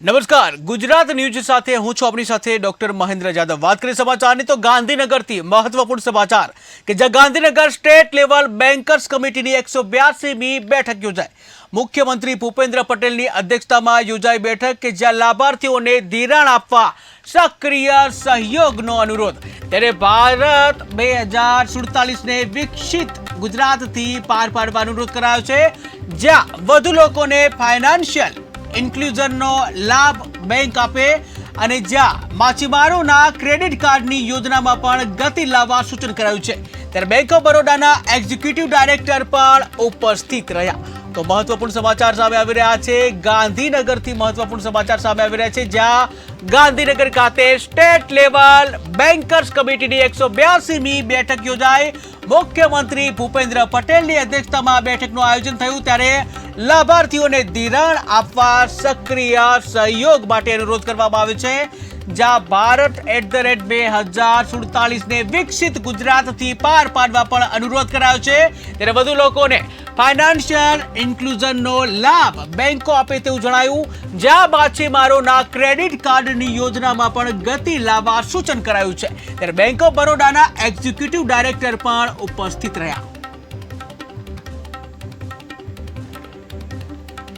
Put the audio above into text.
નમસ્કાર. ગુજરાત ન્યૂઝ સાથે હું છું આપણી સાથે ડોક્ટર મહેન્દ્ર જાદવ. વાત કરીએ સમાચારની તો ગાંધીનગરથી મહત્વપૂર્ણ સમાચાર કે જ્યાં ગાંધીનગર સ્ટેટ લેવલ બેન્કર્સ કમિટીની એકસો બ્યાસીમી બેઠક યોજાઈ. મુખ્યમંત્રી ભૂપેન્દ્ર પટેલની અધ્યક્ષતામાં યોજાઈ બેઠક કે જ્યાં લાભાર્થીઓને ધિરાણ આપવા સક્રિય સહયોગનો અનુરોધ. ત્યારે ભારત બે હજાર સુડતાલીસને વિકસિત ગુજરાતથી પાર પાડવા અનુરોધ કરાયો છે. જ્યાં વધુ લોકોને ફાઇનાન્શિયલ ઇન્ક્લુઝનનો લાભ બેંક આપે અને જ્યાં માછીમારોના ક્રેડિટ કાર્ડની યોજનામાં પણ ગતિ લાવવા સૂચન કરાયું છે. ત્યારે બેંક ઓફ બરોડાના એક્ઝિક્યુટિવ ડાયરેક્ટર પણ ઉપસ્થિત રહ્યા. તો મહત્વપૂર્ણ સમાચાર સામે આવી રહ્યા છે. ગાંધીનગરથી મહત્વપૂર્ણ સમાચાર સામે આવી રહ્યા છે, જ્યાં ગાંધીનગર ખાતે સ્ટેટ લેવલ બેન્કર્સ કમિટીની એકસો બ્યાસીમી બેઠક યોજાઈ. મુખ્યમંત્રી ભૂપેન્દ્ર પટેલની અધ્યક્ષતામાં બેઠકનું આયોજન થયું. ત્યારે લાભાર્થીઓને ધિરાણ આપવા સક્રિય સહયોગ માટે અનુરોધ કરવામાં આવ્યો છે. જ્યાં ભારત એટ ધ રેટ બે હજાર સુડતાલીસને વિકસિત ગુજરાતથી પાર પાડવા પણ અનુરોધ કરાયો છે. ત્યારે વધુ લોકોને ફાઇનાન્શિયલ ઇન્ક્લુઝનનો લાભ બેંકો આપે તેવું જણાયું. જ્યાં માછીમારોના ક્રેડિટ કાર્ડની યોજનામાં પણ ગતિ લાવવા સૂચન કરાયું છે. ત્યારે બેંક ઓફ બરોડાના એક્ઝિક્યુટિવ ડાયરેક્ટર પણ ઉપસ્થિત રહ્યા.